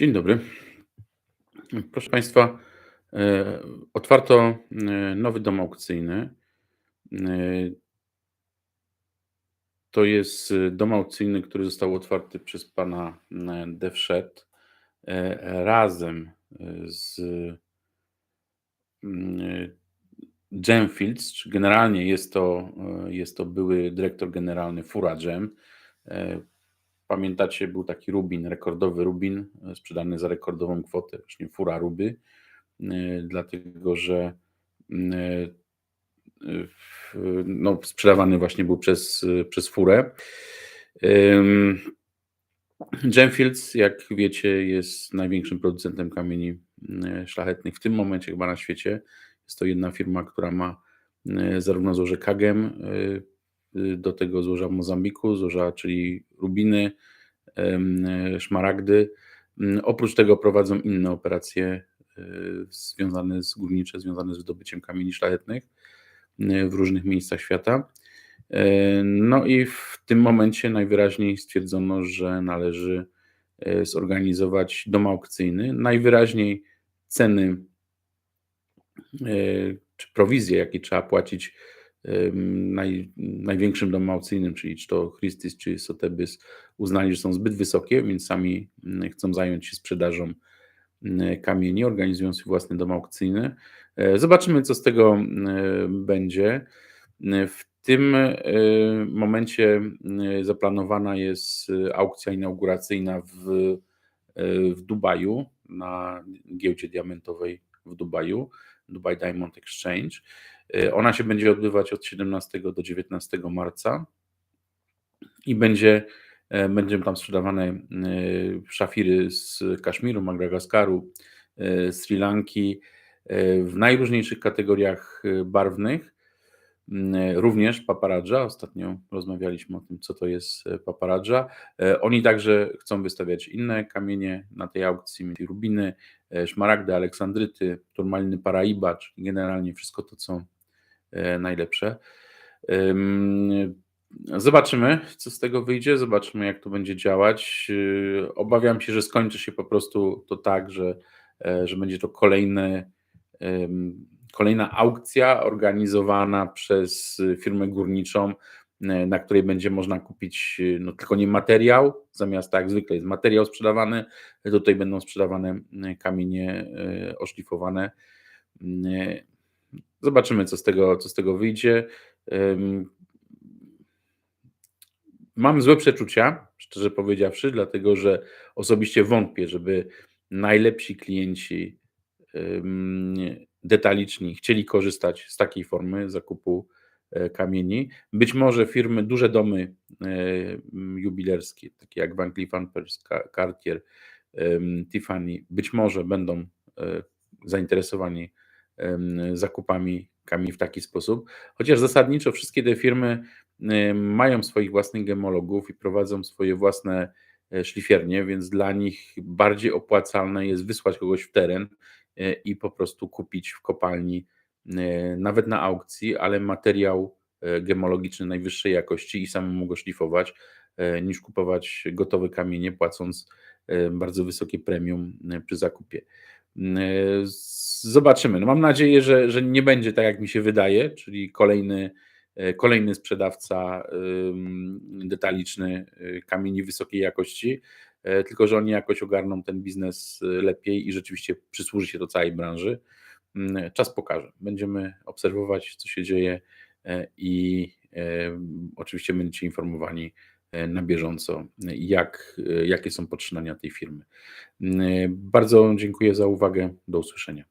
Dzień dobry. Proszę Państwa, e, otwarto e, nowy dom aukcyjny. E, to jest dom aukcyjny, który został otwarty przez pana Devshet razem z Gemfields, czy generalnie jest to, jest to były dyrektor generalny Fura Gem. Pamiętacie, był taki rubin, rekordowy rubin, e, sprzedany za rekordową kwotę, właśnie fura ruby, e, dlatego że mm, e, no, sprzedawany właśnie był przez, przez furę. Gemfields, jak wiecie, jest największym producentem kamieni szlachetnych w tym momencie chyba na świecie. Jest to jedna firma, która ma zarówno złoże Kagem, do tego złoża Mozambiku, złoża, czyli rubiny, szmaragdy. Mm, oprócz tego prowadzą inne operacje y, związane z górnicze, związane z wydobyciem kamieni szlachetnych y, w różnych miejscach świata. No i w tym momencie najwyraźniej stwierdzono, że należy zorganizować dom aukcyjny. Najwyraźniej ceny czy prowizje, jakie trzeba płacić naj, największym domem aukcyjnym, czyli czy to Christie's, czy Sotheby's, uznali, że są zbyt wysokie, więc sami mm, chcą zająć się sprzedażą mm, kamieni, organizując własny dom aukcyjny. E, zobaczymy, co z tego mm, będzie. W tym e, momencie zaplanowana jest aukcja inauguracyjna w, e, w Dubaju, na giełdzie diamentowej w Dubaju, Dubai Diamond Exchange. Y, ona się będzie odbywać od 17 do 19 marca i będzie, e, będą tam sprzedawane e, szafiry z Kaszmiru, Madagaskaru, e, Sri Lanki w najróżniejszych kategoriach barwnych. Również paparadża. Ostatnio rozmawialiśmy o tym, co to jest paparadża. Oni także chcą wystawiać inne kamienie na tej aukcji, rubiny, szmaragdy, aleksandryty, turmaliny Paraiba, czyli generalnie wszystko to, co E, najlepsze. Zobaczymy, co z tego wyjdzie, zobaczymy, jak to będzie działać. E, obawiam się, że skończy się po prostu to tak, że, e, że będzie to kolejny, kolejna aukcja organizowana przez firmę górniczą, na której będzie można kupić no, tylko nie materiał, zamiast tak jak zwykle jest materiał sprzedawany, tutaj będą sprzedawane kamienie oszlifowane. Zobaczymy, co z tego, co z tego wyjdzie. Mam złe przeczucia, szczerze powiedziawszy, dlatego że osobiście wątpię, żeby najlepsi klienci detaliczni chcieli korzystać z takiej formy zakupu e, kamieni. Być może firmy, duże domy e, jubilerskie, takie jak Van Cleef Cartier, Tiffany, być może będą e, zainteresowani zakupami kamieni w taki sposób. Chociaż zasadniczo wszystkie te firmy mają swoich własnych gemologów i prowadzą swoje własne szlifiernie, więc dla nich bardziej opłacalne jest wysłać kogoś w teren i po prostu kupić w kopalni, e, nawet na aukcji, ale materiał gemologiczny najwyższej jakości i samemu go szlifować, niż kupować gotowe kamienie, płacąc bardzo wysokie premium przy zakupie. Zobaczymy. No mam nadzieję, że, że nie będzie tak, jak mi się wydaje, czyli kolejny, e, kolejny sprzedawca detaliczny e, kamieni wysokiej jakości, e, tylko że oni jakoś ogarną ten biznes lepiej i rzeczywiście przysłuży się to całej branży. Mm, czas pokaże. Będziemy obserwować, co się dzieje i oczywiście będziecie informowani na bieżąco, jak, jakie są poczynania tej firmy. Bardzo dziękuję za uwagę. Do usłyszenia.